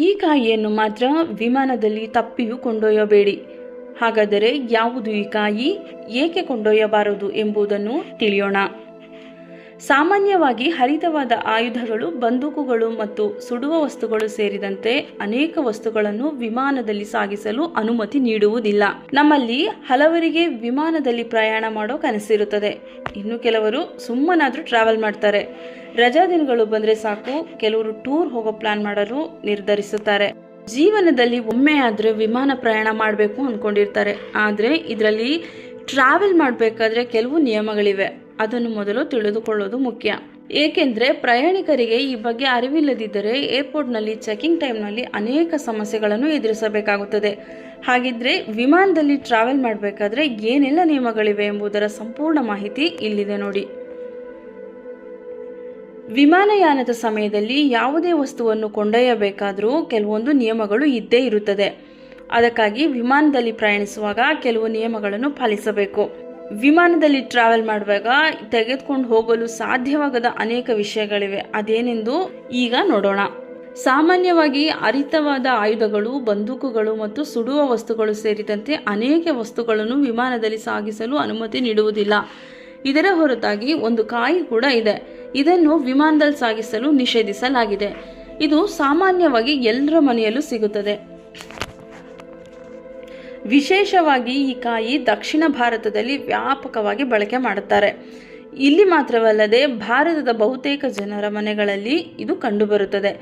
ಈ ಕಾಯಿಯನ್ನು ಮಾತ್ರ ವಿಮಾನದಲ್ಲಿ ತಪ್ಪಿಯೂ ಕೊಂಡೊಯ್ಯಬೇಡಿ. ಹಾಗಾದರೆ ಯಾವುದು ಈ ಕಾಯಿ? ಏಕೆ ಕೊಂಡೊಯ್ಯಬಾರದು ಎಂಬುದನ್ನು ತಿಳಿಯೋಣ. ಸಾಮಾನ್ಯವಾಗಿ ಹರಿತವಾದ ಆಯುಧಗಳು, ಬಂದೂಕುಗಳು ಮತ್ತು ಸುಡುವ ವಸ್ತುಗಳು ಸೇರಿದಂತೆ ಅನೇಕ ವಸ್ತುಗಳನ್ನು ವಿಮಾನದಲ್ಲಿ ಸಾಗಿಸಲು ಅನುಮತಿ ನೀಡುವುದಿಲ್ಲ. ನಮ್ಮಲ್ಲಿ ಹಲವರಿಗೆ ವಿಮಾನದಲ್ಲಿ ಪ್ರಯಾಣ ಮಾಡೋ ಕನಸಿರುತ್ತದೆ. ಇನ್ನು ಕೆಲವರು ಸುಮ್ಮನಾದರೂ ಟ್ರಾವೆಲ್ ಮಾಡ್ತಾರೆ. ರಜಾ ದಿನಗಳು ಬಂದ್ರೆ ಸಾಕು, ಕೆಲವರು ಟೂರ್ ಹೋಗೋ ಪ್ಲಾನ್ ಮಾಡಲು ನಿರ್ಧರಿಸುತ್ತಾರೆ. ಜೀವನದಲ್ಲಿ ಒಮ್ಮೆ ವಿಮಾನ ಪ್ರಯಾಣ ಮಾಡಬೇಕು ಅಂದ್ಕೊಂಡಿರ್ತಾರೆ ಆದರೆ ಇದರಲ್ಲಿ ಟ್ರಾವೆಲ್ ಮಾಡಬೇಕಾದ್ರೆ ಕೆಲವು ನಿಯಮಗಳಿವೆ. ಅದನ್ನು ಮೊದಲು ತಿಳಿದುಕೊಳ್ಳೋದು ಮುಖ್ಯ. ಏಕೆಂದರೆ ಪ್ರಯಾಣಿಕರಿಗೆ ಈ ಬಗ್ಗೆ ಅರಿವಿಲ್ಲದಿದ್ದರೆ ಏರ್ಪೋರ್ಟ್ನಲ್ಲಿ ಚೆಕಿಂಗ್ ಟೈಮ್ನಲ್ಲಿ ಅನೇಕ ಸಮಸ್ಯೆಗಳನ್ನು ಎದುರಿಸಬೇಕಾಗುತ್ತದೆ. ಹಾಗಿದ್ರೆ ವಿಮಾನದಲ್ಲಿ ಟ್ರಾವೆಲ್ ಮಾಡಬೇಕಾದ್ರೆ ಏನೆಲ್ಲ ನಿಯಮಗಳಿವೆ ಎಂಬುದರ ಸಂಪೂರ್ಣ ಮಾಹಿತಿ ಇಲ್ಲಿದೆ ನೋಡಿ. ವಿಮಾನಯಾನದ ಸಮಯದಲ್ಲಿ ಯಾವುದೇ ವಸ್ತುವನ್ನು ಕೊಂಡೊಯ್ಯಬೇಕಾದರೂ ಕೆಲವೊಂದು ನಿಯಮಗಳು ಇದ್ದೇ ಇರುತ್ತದೆ. ಅದಕ್ಕಾಗಿ ವಿಮಾನದಲ್ಲಿ ಪ್ರಯಾಣಿಸುವಾಗ ಕೆಲವು ನಿಯಮಗಳನ್ನು ಪಾಲಿಸಬೇಕು. ವಿಮಾನದಲ್ಲಿ ಟ್ರಾವೆಲ್ ಮಾಡುವಾಗ ತೆಗೆದುಕೊಂಡು ಹೋಗಲು ಸಾಧ್ಯವಾಗದ ಅನೇಕ ವಿಷಯಗಳಿವೆ. ಅದೇನೆಂದು ಈಗ ನೋಡೋಣ. ಸಾಮಾನ್ಯವಾಗಿ ಅರಿತವಾದ ಆಯುಧಗಳು, ಬಂದೂಕುಗಳು ಮತ್ತು ಸುಡುವ ವಸ್ತುಗಳು ಸೇರಿದಂತೆ ಅನೇಕ ವಸ್ತುಗಳನ್ನು ವಿಮಾನದಲ್ಲಿ ಸಾಗಿಸಲು ಅನುಮತಿ ನೀಡುವುದಿಲ್ಲ. ಇದರ ಹೊರತಾಗಿ ಒಂದು ಕಾಯಿ ಕೂಡ ಇದೆ. ಇದನ್ನು ವಿಮಾನದಲ್ಲಿ ಸಾಗಿಸಲು ನಿಷೇಧಿಸಲಾಗಿದೆ. ಇದು ಸಾಮಾನ್ಯವಾಗಿ ಎಲ್ಲರ ಮನೆಯಲ್ಲೂ ಸಿಗುತ್ತದೆ. ವಿಶೇಷವಾಗಿ ಈ ಕಾಯಿ ದಕ್ಷಿಣ ಭಾರತದಲ್ಲಿ ವ್ಯಾಪಕವಾಗಿ ಬಳಕೆ ಮಾಡುತ್ತಾರೆ. ಇಲ್ಲಿ ಮಾತ್ರವಲ್ಲದೆ ಭಾರತದ ಬಹುತೇಕ ಜನರ ಮನೆಗಳಲ್ಲಿ ಇದು ಕಂಡುಬರುತ್ತದೆ.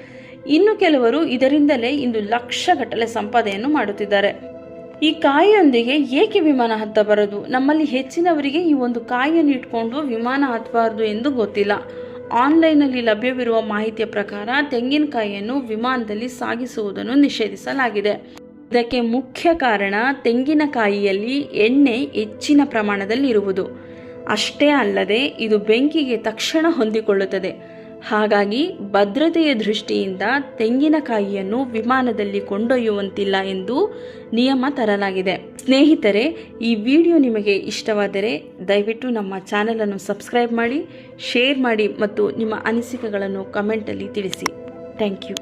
ಇನ್ನು ಕೆಲವರು ಇದರಿಂದಲೇ ಇಂದು ಲಕ್ಷಗಟ್ಟಲೆ ಸಂಪಾದನೆಯನ್ನು ಮಾಡುತ್ತಿದ್ದಾರೆ. ಈ ಕಾಯಿಯೊಂದಿಗೆ ಏಕೆ ವಿಮಾನ ಹತ್ತಬಾರದು ನಮ್ಮಲ್ಲಿ ಹೆಚ್ಚಿನವರಿಗೆ ಈ ಒಂದು ಕಾಯಿಯನ್ನು ಇಟ್ಕೊಂಡು ವಿಮಾನ ಹತ್ತಬಾರದು ಎಂದು ಗೊತ್ತಿಲ್ಲ. ಆನ್ಲೈನ್ನಲ್ಲಿ ಲಭ್ಯವಿರುವ ಮಾಹಿತಿಯ ಪ್ರಕಾರ ತೆಂಗಿನಕಾಯಿಯನ್ನು ವಿಮಾನದಲ್ಲಿ ಸಾಗಿಸುವುದನ್ನು ನಿಷೇಧಿಸಲಾಗಿದೆ. ಇದಕ್ಕೆ ಮುಖ್ಯ ಕಾರಣ ತೆಂಗಿನಕಾಯಿಯಲ್ಲಿ ಎಣ್ಣೆ ಹೆಚ್ಚಿನ ಪ್ರಮಾಣದಲ್ಲಿ ಇರುವುದು ಅಷ್ಟೇ ಅಲ್ಲದೆ ಇದು ಬೆಂಕಿಗೆ ತಕ್ಷಣ ಹೊಂದಿಕೊಳ್ಳುತ್ತದೆ. ಹಾಗಾಗಿ ಭದ್ರತೆಯ ದೃಷ್ಟಿಯಿಂದ ತೆಂಗಿನಕಾಯಿಯನ್ನು ವಿಮಾನದಲ್ಲಿ ಕೊಂಡೊಯ್ಯುವಂತಿಲ್ಲ ಎಂದು ನಿಯಮ ತರಲಾಗಿದೆ. ಸ್ನೇಹಿತರೆ, ಈ ವಿಡಿಯೋ ನಿಮಗೆ ಇಷ್ಟವಾದರೆ ದಯವಿಟ್ಟು ನಮ್ಮ ಚಾನಲನ್ನು ಸಬ್ಸ್ಕ್ರೈಬ್ ಮಾಡಿ, ಶೇರ್ ಮಾಡಿ ಮತ್ತು ನಿಮ್ಮ ಅನಿಸಿಕೆಗಳನ್ನು ಕಮೆಂಟಲ್ಲಿ ತಿಳಿಸಿ. Thank you.